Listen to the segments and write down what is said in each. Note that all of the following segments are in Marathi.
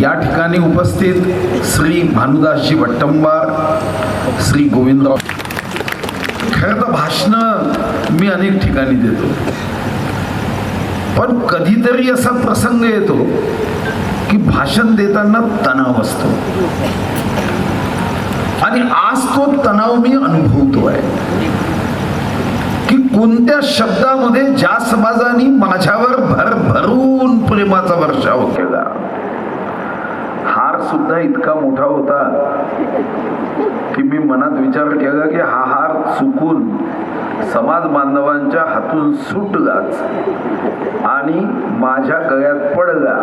या ठिकाणी उपस्थित श्री भानुदासजी भट्टंबार श्री गोविंदराव. खरं तर भाषणं मी अनेक ठिकाणी देतो. पण कधीतरी असा प्रसंग येतो की भाषण देताना तणाव असतो. आणि आज तो तणाव मी अनुभवतोय की कोणत्या शब्दामध्ये ज्या समाजाने माझ्यावर भर भरून प्रेमाचा वर्षाव केला. हार सुद्धा इतका मोठा होता की मी मनात विचार केला की हा हार चुकून समाज बांधवांच्या हातून सुटलाच आणि माझ्या गळ्यात पडला.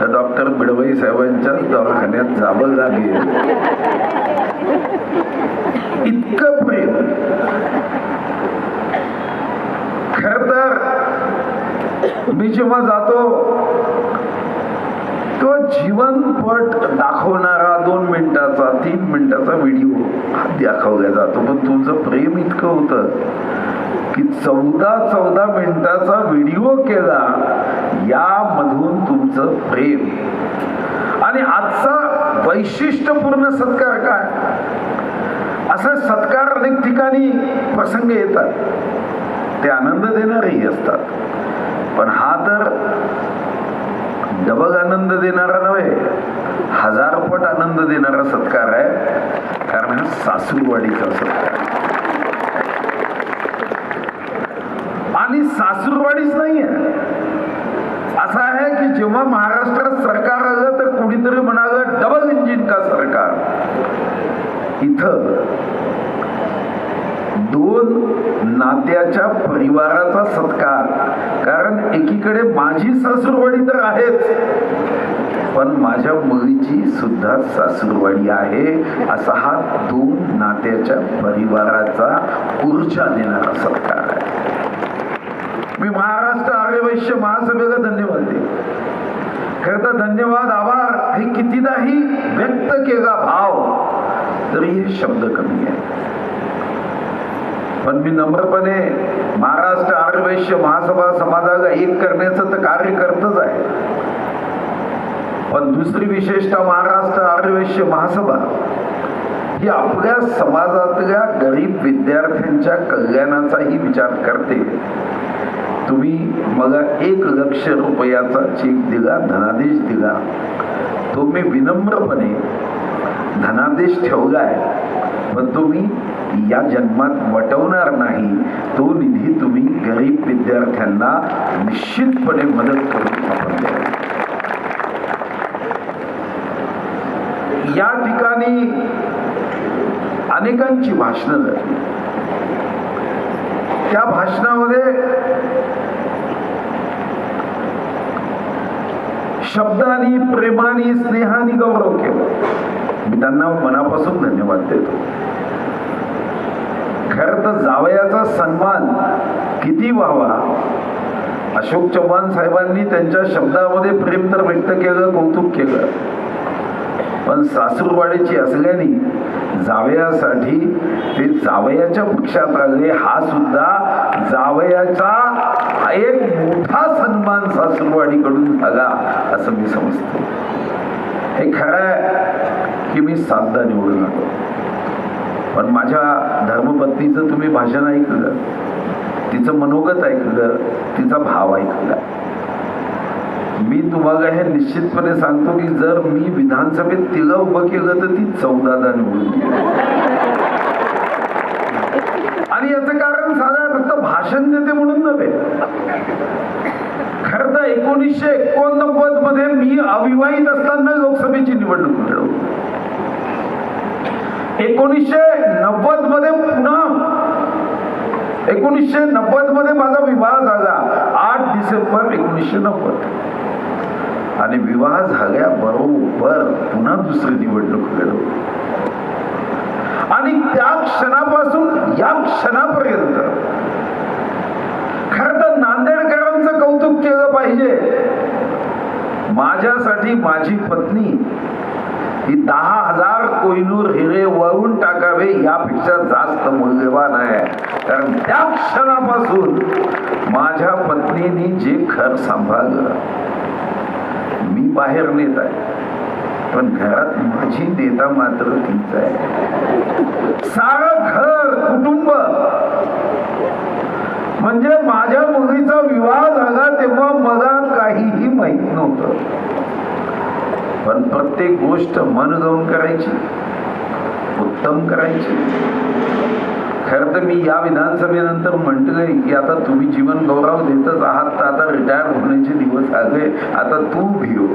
तर डॉक्टर बिडवई साहेबांच्याच दवाखान्यात जावं लागेल. इतकं प्रेम. खर तर मी जेव्हा जातो तो जीवनपट दाखवणारा दोन मिनिटाचा तीन मिनिटाचा व्हिडिओ दाखवला जातो. पण तुमचं प्रेम इतकं होतं की चौदा चौदा मिनिटाचा व्हिडिओ केला यामधून तुमचं प्रेम. आणि आजचा वैशिष्ट्यपूर्ण सत्कार काय? असे सत्कार अनेक ठिकाणी प्रसंग येतात. ते आनंद देणारेही असतात. पण हा तर डबल आनंद देणारा नव्हे हजार पट आनंद देणारा सत्कार आहे. कारण हा सासूरवाडीचा सत्कार? आणि सासूरवाडीच नाहीये. असं आहे की जेव्हा महाराष्ट्रात सरकार आलं तर कुणीतरी म्हणालं डबल इंजिन का सरकार? इथं दोन नात्याच्या परिवाराचा सत्कार कारण एकीकडे माझी सासूरवाडी तर आहेच. पण माझ्या मुलीची सुद्धा सासूरवाडी आहे असा हा दोन नात्याच्या परिवाराचा ऊर्जा देणारा सत्कार आहे. मी महाराष्ट्र आर्य वैश्य महासभेला धन्यवाद देतो खरंतर धन्यवाद आभार. हे कितीदाही व्यक्त केला भाव तरी हे शब्द कमी आहे. पण मी नम्रपणे महाराष्ट्र आर्यवैश्य महासभा समाजाला एक करण्याचं तर कार्य करतच आहे. पण दुसरी विशेषतः महाराष्ट्र आर्यवैश्य महासभा ही आपल्या समाजातल्या गरीब विद्यार्थ्यांच्या कल्याणाचाही विचार करते. तुम्ही मला एक लक्ष रुपयाचा चेक दिला धनादेश दिला. तो मी विनम्रपणे धनादेश ठेवलाय पण तुम्ही या जन्मात वटवणार नाही. तो निधी तुम्ही गरीब विद्यार्थ्यांना निश्चितपणे मदत करून आपण या ठिकाणी अनेकांची भाषणं झाली. त्या भाषणामध्ये शब्दानी प्रेमानी स्नेहानी गौरव केला. मी त्यांना मनापासून धन्यवाद देतो. खर तर जावयाचा सन्मान किती व्हावा? अशोक चव्हाण साहेबांनी त्यांच्या शब्दामध्ये प्रेम तर व्यक्त केलं कौतुक केलं. पण सासूरवाडीची असल्याने जावयासाठी ते जावयाच्या पक्षात आले हा सुद्धा जावयाचा एक मोठा सन्मान सासूरवाडीकडून झाला असं मी समजतो. हे खरं आहे की मी साधदा निवडून आलो. पण माझ्या धर्मपत्नीचं तुम्ही भाषण ऐकलं तिचं मनोगत ऐकलं तिचा भाव ऐकला. मी तुम्हाला हे निश्चितपणे सांगतो की जर मी विधानसभेत तिला उभं केलं तर ती चौदादा निवडून आणि याचं कारण साधा फक्त भाषण देते म्हणून नव्हे. खर तर एकोणीसशे एकोणनव्वदमध्ये मी अविवाहित असताना लोक निवडणूक मिळवली एकोणीसशे नव्वदमध्ये पुन्हा एकोणीसशे नव्वदमध्ये माझा विवाह झाला. आठ डिसेंबर एकोणीसशे नव्वद. आणि विवाह झाल्या बरोबर पुन्हा दुसरी निवडणूक लढवली आणि त्या क्षणापासून या क्षणापर्यंत खर तर नांदेडकरांचं कौतुक केलं पाहिजे. माझ्यासाठी माझी पत्नी ही दहा हजार कोहिनूर हिरे करावे यापेक्षा जास्त मूल्यवान आहे. कारण त्या क्षणापासून माझ्या पत्नीने जे घर सांभाळलं मी बाहेर नेत आहे. पण घरात माझी नेता मात्र तीच आहे. सारं घर कुटुंब. म्हणजे माझ्या मुलीचा विवाह झाला तेव्हा मला काहीही माहीत नव्हतं. पण प्रत्येक गोष्ट मन जाऊन करायची. उत्तम करायची. खरं तर मी या विधानसभेनंतर म्हटलंय की आता तुम्ही जीवन गौरव देतच आहात तर आता रिटायर होण्याचे दिवस आले. आता तू भिव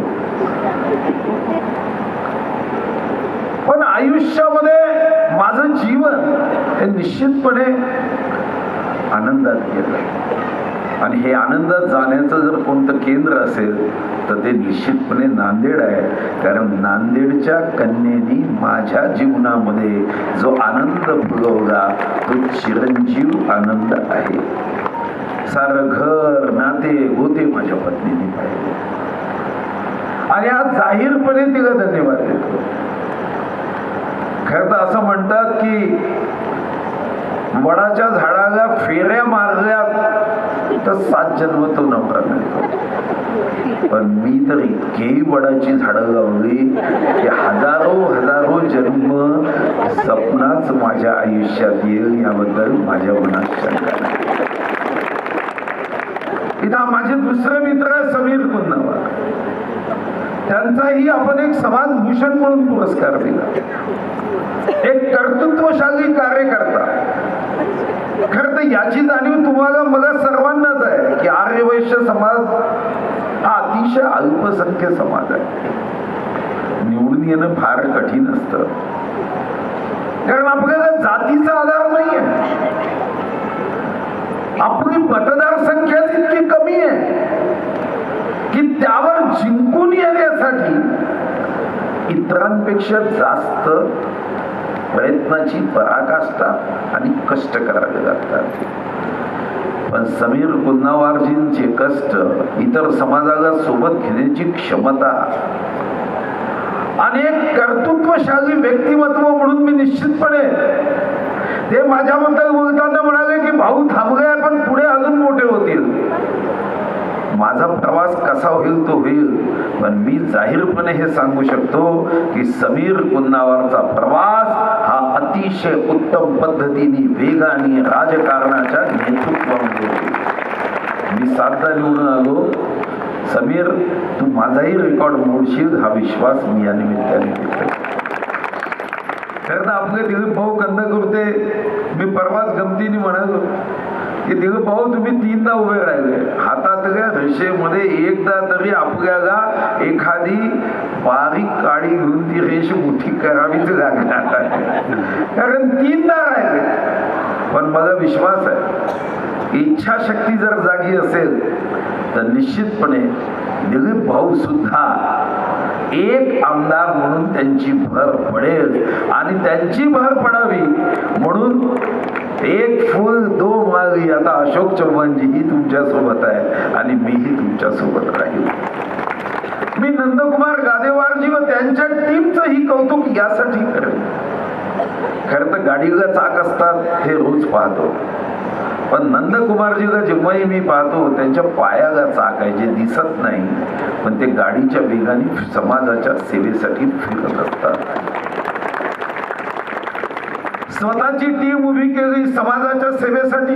पण आयुष्यामध्ये माझं जीवन हे निश्चितपणे आनंदात गेलं. आणि हे आनंदात जाण्याचं जर कोणतं केंद्र असेल तर ते निश्चितपणे नांदेड आहे. कारण नांदेडच्या कन्येनी माझ्या जीवनामध्ये जो आनंद फुलवला तो चिरंजीव आनंद आहे. सारं घर नाते होते माझ्या पत्नीने पाहिले. आणि आज जाहीरपणे तिला धन्यवाद देतो. खरं तर असं म्हणतात की वडाच्या झाडाला फेऱ्या मारल्यात तर सात जन्म तो नवरा मिळतो पण मी तर इतकी वडाची झाडं लावली की हजारो हजारो जन्म सपनाच माझ्या आयुष्यात येईल याबद्दल माझ्या मनात शंका नाही. इथं माझे दुसरे मित्र आहे समीर पुन्नावार त्यांचाही आपण एक समाजभूषण म्हणून पुरस्कार दिला. एक कर्तृत्वशाली कार्यकर्ता. खर तर याची जाणीव तुम्हाला मला सर्वांना आहे समाज हा अतिशय अल्पसंख्य समाज आहे. निवडून येणं फार कठीण असतं. कारण आपल्याला जातीचा आधार नाही आहे आपली मतदार संख्या इतकी कमी आहे की त्यावर जिंकून येण्यासाठी इतरांपेक्षा जास्त प्रयत्नाची पराकाष्ठा आणि कष्ट करावे लागतात. पण समीर पुन्नावारजींचे कष्ट इतर समाजाला सोबत घेण्याची क्षमता. आणि एक कर्तृत्वशाली व्यक्तिमत्व म्हणून मी निश्चितपणे ते माझ्याबद्दल बोलताना म्हणाले की भाऊ थांबले पण पुढे अजून मोठे होत. माझा प्रवास कसा होईल तो होईल. पण मी जाहीरपणे हे सांगू शकतो की समीर पुन्नावरचा प्रवास हा अतिशय उत्तम पद्धतीने वेगाने राजकारणाच्या नेतृत्वामध्ये मी सातदा निवडून आलो समीर तू माझाही रेकॉर्ड मोडशील हा विश्वास मी या निमित्ताने खरं तर आपले दिलीप भाऊ कंद करते. मी परवाच गमतीने म्हणालो की दिल भाऊ तुम्ही तीनदा उभे राहिले. हातातल्या रेषेमध्ये एकदा तरी आपल्याला एखादी बारीक काळी घेऊन ती रेष मोठी करावीच लागणार कारण तीनदा राहिले. पण मला विश्वास आहे इच्छाशक्ती जर जागी असेल तर निश्चितपणे दिलीप भाऊ सुद्धा एक आमदार म्हणून त्यांची भर पडेल. आणि त्यांची भर पडावी म्हणून एक फुल दो मागली आता अशोक चव्हाणजीही तुमच्यासोबत आहे आणि मीही तुमच्यासोबत राहील. मी नंदकुमार गादेवारजी व त्यांच्या टीमचंही कौतुक यासाठी करेन. खरं तर गाडीला चाक असतात हे रोज पाहतो. पण नंदकुमारजीला जेव्हाही मी पाहतो त्यांच्या पायाला चाक आहे जे दिसत नाही. पण ते गाडीच्या वेगाने समाजाच्या सेवेसाठी फिरत असतात. स्वतःची टीम उभी केली समाजाच्या सेवेसाठी.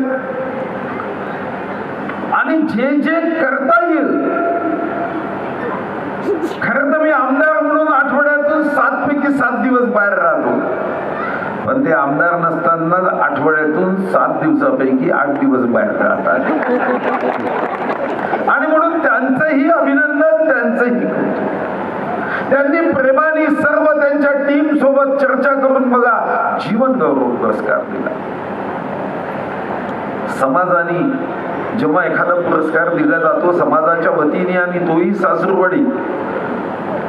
आणि जे जे करता येईल खरं तर मी आमदार म्हणून आठवड्यातून सात पैकी सात दिवस बाहेर राहतो. पण ते आमदार नसताना आठवड्यातून सात दिवसापैकी आठ दिवस बाहेर राहतात. आणि म्हणून त्यांचंही अभिनंदन त्यांचंही. कौतुक. त्यांनी प्रेमाने सर्व त्यांच्या टीम सोबत चर्चा करून बघा जीवन गौरव पुरस्कार दिला. समाजाने जेव्हा एखादा पुरस्कार दिला जातो समाजाच्या वतीने आणि तोही सासूरवाडी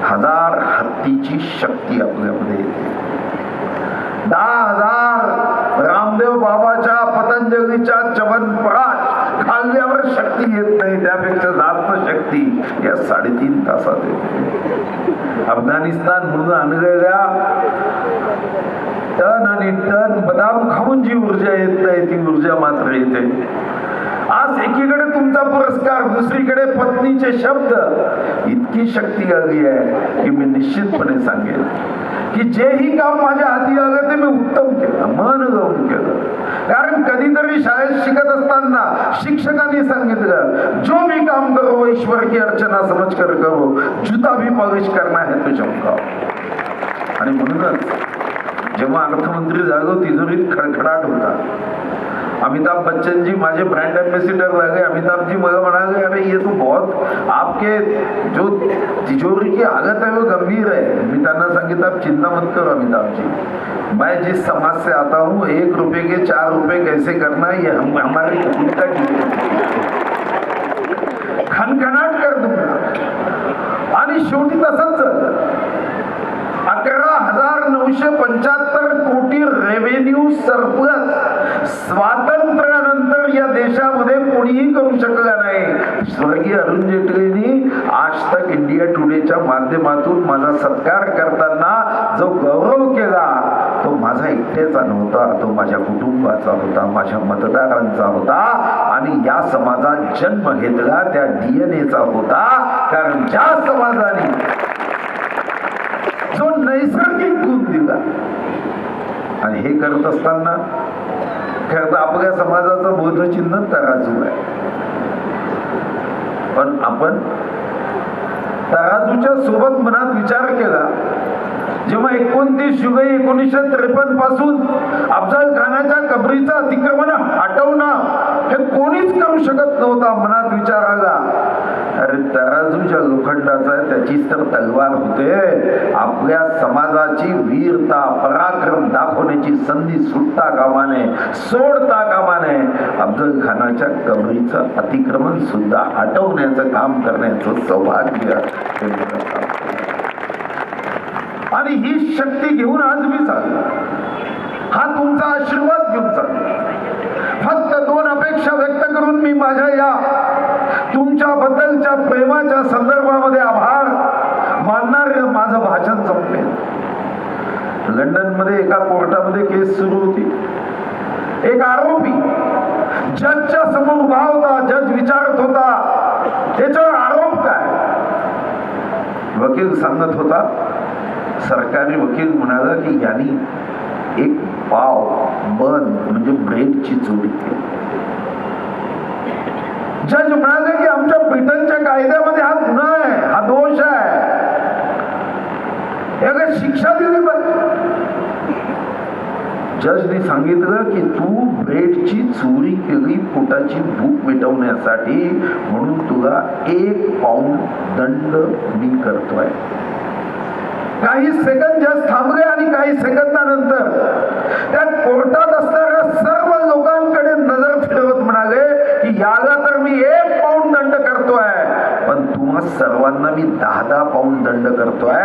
हजार हत्तीची शक्ती आपल्यामध्ये येते. दहा हजार रामदेव बाबाच्या पतंजलीच्या चवनपरात खाल्ल्यावर येत नाही त्यापेक्षा जास्त शक्ती या साडेतीन तासात येते. अफगाणिस्तान म्हणून आणलेल्या टन आणि टन बदाम खाऊन जी ऊर्जा येत नाही ती ऊर्जा मात्र येते. आज एकीकडे तुमचा पुरस्कार दुसरीकडे पत्नीचे शब्द. इतकी शक्ती आली आहे की मी निश्चितपणे सांगेन की जेही काम माझ्या हाती आलं ते मी उत्तम केलं मन गाऊन केलं. कारण कधीतरी शाळेत शिकत असताना शिक्षकांनी सांगितलं जो भी काम करो ईश्वर की अर्चना समज कर करो जुता भी पॉलिश करना है तुझ्या आणि म्हणूनच जेव्हा अर्थमंत्री जागो तिजोरीत खडखडाट होता अमिताभ बच्चन जी, माझे ब्रांड एम्बेसिडर रह गए। अमिताभ जी मगर म्हणाले अरे, ये तो बहुत आपके जो तिजोरी की हालत है, वो गंभीर है। मी त्यांना सांगितलं आप चिंता मत करो अमिताभ जी। मैं जिस समाज से आता हूँ, एक रुपए के चार रुपए कैसे करना है, ये हम, हमारी भूमिका खनखनाट कर दूँगा आणि शेवटी तसंच अकरा हज़ार नऊशे पंच्याहत्तर कोटी रेव्हेन्यू सरप्लस स्वातंत्र्यानंतर या देशामध्ये कोणीही करू शकला नाही. स्वर्गीय अरुण जेटलींनी आज तक इंडिया टुडेच्या माध्यमातून माझा सत्कार करताना जो गौरव केला तो माझा एकट्याचा नव्हता तो माझ्या कुटुंबाचा होता माझ्या मतदारांचा होता आणि या समाजात जन्म घेतला त्या डीएनएचा होता. कारण ज्या समाजाने जो नैसर्गिक गुण दिला आणि हे करत असताना खरं तर आपल्या समाजाचं बोधचिन्ह तराजू आहे. पण आपण तराजूच्या सोबत मनात विचार केला जेव्हा एकोणतीस जुलै एकोणीसशे त्रेपन्नपासून अफजल खानाच्या कबरीचं अतिक्रमण हटवणं हे कोणीच करू शकत नव्हता मनात विचार आला. अरे तराजूच्या लोखंडाचा त्याचीच तर तलवार होते. आपल्या समाजाची वीरता पराक्रम दाखवण्याची संधी सुटता कामाने सोडता कामाने. अफजल खानाच्या कबरीचं अतिक्रमण सुद्धा हटवण्याचं काम करण्याचं सौभाग्य आणि ही शक्ती घेऊन आज मी चाललो. हा तुमचा आशीर्वाद घेऊन चाललो. फक्त दोन अपेक्षा व्यक्त करून मी माझ्या या तुमच्या बद्दलच्या प्रेमाच्या संदर्भामध्ये आभार मानणार माझं भाषण संपेल. लंडनमध्ये एका कोर्टामध्ये केस सुरू होती. एक आरोपी जजच्या समोर उभा होता जज विचारत होता त्याच्यावर आरोप काय? वकील सांगत होता सरकारी वकील म्हणाला की यांनी एक पाव बन म्हणजे ब्रेडची चोरी केली. जज म्हणाले की आमच्या ब्रिटनच्या कायद्यामध्ये हा गुन्हा आहे हा दोष आहे. एका शिक्षा दिली पाहिजे जजने सांगितलं की तू ब्रेडची चोरी केली पोटाची भूक मिटवण्यासाठी म्हणून तुला एक पाऊंड दंड मी करतोय. काही सेकंद जज थांबले आणि काही सेकंदानंतर त्या कोर्टात असणाऱ्या सर्व लोकांकडे याला तर मी एक पाऊंड दंड करतोय. पण तुम्हा सर्वांना मी दहा दहा पाऊंड दंड करतोय.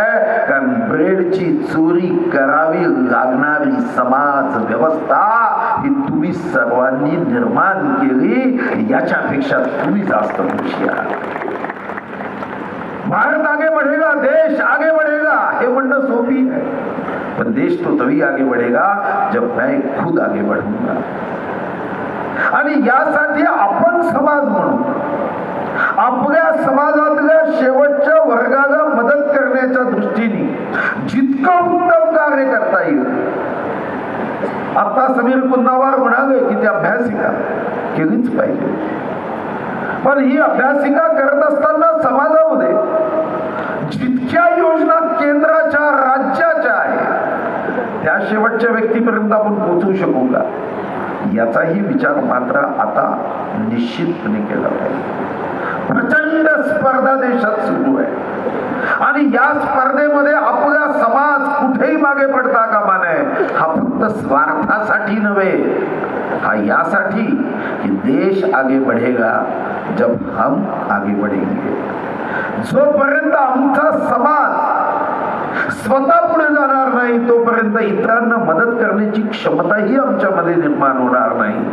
कारण ब्रेडची चोरी करावी लागणारी समाज व्यवस्था ही तुम्ही सर्वांनी निर्माण केली. याच्यापेक्षा तुम्ही जास्त खुशी आहात. भारत आगे बढ़ेगा देश आगे बढ़ेगा हे म्हणणं सोपी है पण देश तो तभी आगे बढ़ेगा जब मैं खुद आगे बढ़ूंगा. आणि यासाठी आपण समाज म्हणून आपल्या समाजातल्या शेवटच्या वर्गाला मदत करण्याच्या दृष्टीने जितकं उत्तम कार्य करता येईल. आता समीर कुंदावार म्हणाले की ती अभ्यासिका केलीच पाहिजे. पण ही अभ्यासिका करत असताना समाजामध्ये जितक्या योजना केंद्राच्या राज्याच्या आहेत त्या शेवटच्या व्यक्तीपर्यंत आपण पोहोचू शकू का? याचाही विचार मात्र आता निश्चितपणे केला पाहिजे. प्रचंड स्पर्धा देशात सुरू आहे. आणि या स्पर्धेमध्ये आपला समाज कुठेही मागे पडता कामा नये. हा फक्त स्वार्थासाठी नव्हे हा यासाठी की देश आगे बढ़ेगा जब हम आगे बढ़ेंगे. जोपर्यंत आमचा समाज स्वतः पुढे जाणार नाही तोपर्यंत इतरांना मदत करण्याची क्षमताही आमच्यामध्ये निर्माण होणार नाही.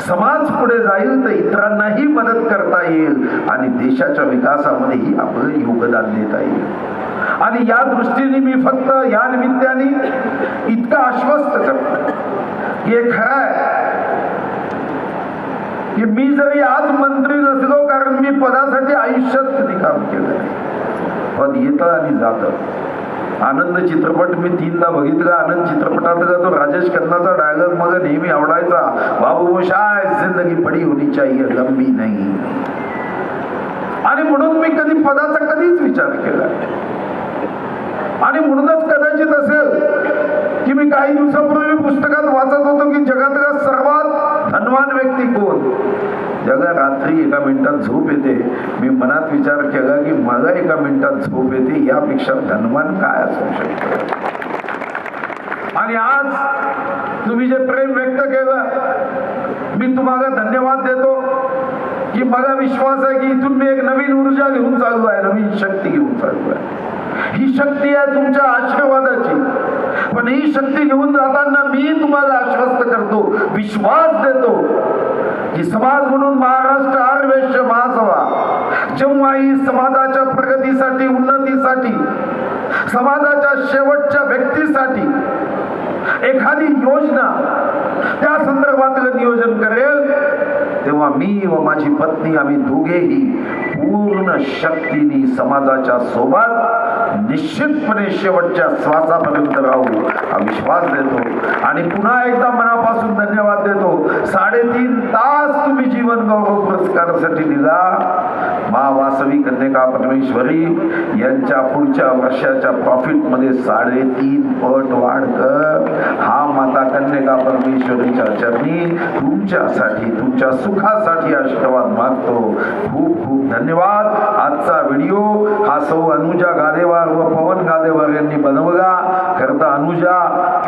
समाज पुढे जाईल तर इतरांनाही मदत करता येईल आणि देशाच्या विकासामध्येही आपलं योगदान देता येईल. आणि या दृष्टीने मी फक्त या निमित्ताने इतकं आश्वस्त करतो की हे खरं आहे. की मी जरी आज मंत्री नसलो कारण मी पदासाठी आयुष्यात कधी काम केलं नाही. पद येतं आणि जातं. आनंद चित्रपट मी तीनदा बघितला. आनंद चित्रपटातला तो राजेश खन्नाचा डायलॉग मला नेहमी आवडायचा. बाबू शाय जिंदगी पडी होनी चाहिए लंबी नाही. आणि म्हणून मी कधी पदाचा कधीच विचार केला आणि म्हणूनच कदाचित असेल की मी काही दिवसापूर्वी पुस्तकात वाचत होतो की जगातला सर्वात धनवान व्यक्ती कोण? जगा रात्री एका मिनिटात झोप येते. मी मनात विचार केला की मला एका मिनिटात झोप येते यापेक्षा धनवान काय असू शकतं? आणि आज तुम्ही जे प्रेम व्यक्त केलं मी तुम्हाला धन्यवाद देतो की मला विश्वास आहे की इथून मी एक नवीन ऊर्जा घेऊन चालू आहे नवीन शक्ती घेऊन चालू आहे. ही शक्ती आहे तुमच्या आशीर्वादाची. पण ही शक्ती घेऊन जाताना मी तुम्हाला आश्वस्त करतो विश्वास देतो. की समाज म्हणून महाराष्ट्र आर्वेश्य महासभा जेव्हा ही समाजाच्या प्रगतीसाठी उन्नतीसाठी समाजाच्या शेवटच्या व्यक्तीसाठी एखादी योजना त्या संदर्भातलं नियोजन करेल तेव्हा मी व माझी पत्नी आम्ही दोघेही पूर्ण शक्तीने समाजाच्या सोबत निश्चितपणे शेवटच्या श्वासापर्यंत राहू. हा विश्वास देतो. आणि पुन्हा एकदा मनापासून धन्यवाद देतो. साडेतीन तास तुम्ही जीवन गौरव पुरस्कारासाठी दिला. मा वासवी कन्यका परमेश्वरी यांच्या पुढच्या वर्षाच्या प्रॉफिटमध्ये साडेतीन पट वाढ कर. हा माता कन्यका परमेश्वरीच्या चरणी तुमच्यासाठी तुमच्या सुखासाठी आशीर्वाद मागतो. खूप खूप धन्यवाद. आजचा व्हिडिओ हा सौ अनुजा गादेवार व पवन गादेवार यांनी बनवला. करता अनुजा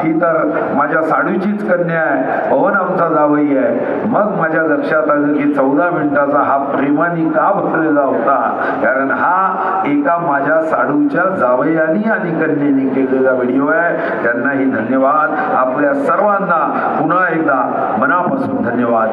ही तर माझ्या साडूचीच कन्या आहे. पवन आमचा जावई आहे. मग माझ्या लक्षात आलं की चौदा मिनिटाचा हा प्रेमाने का भरलेला होता? कारण हा एका माझ्या साडूच्या जावयानी आणि कन्येने केलेला व्हिडिओ आहे. त्यांनाही धन्यवाद. आपल्या सर्वांना पुन्हा एकदा मनापासून धन्यवाद.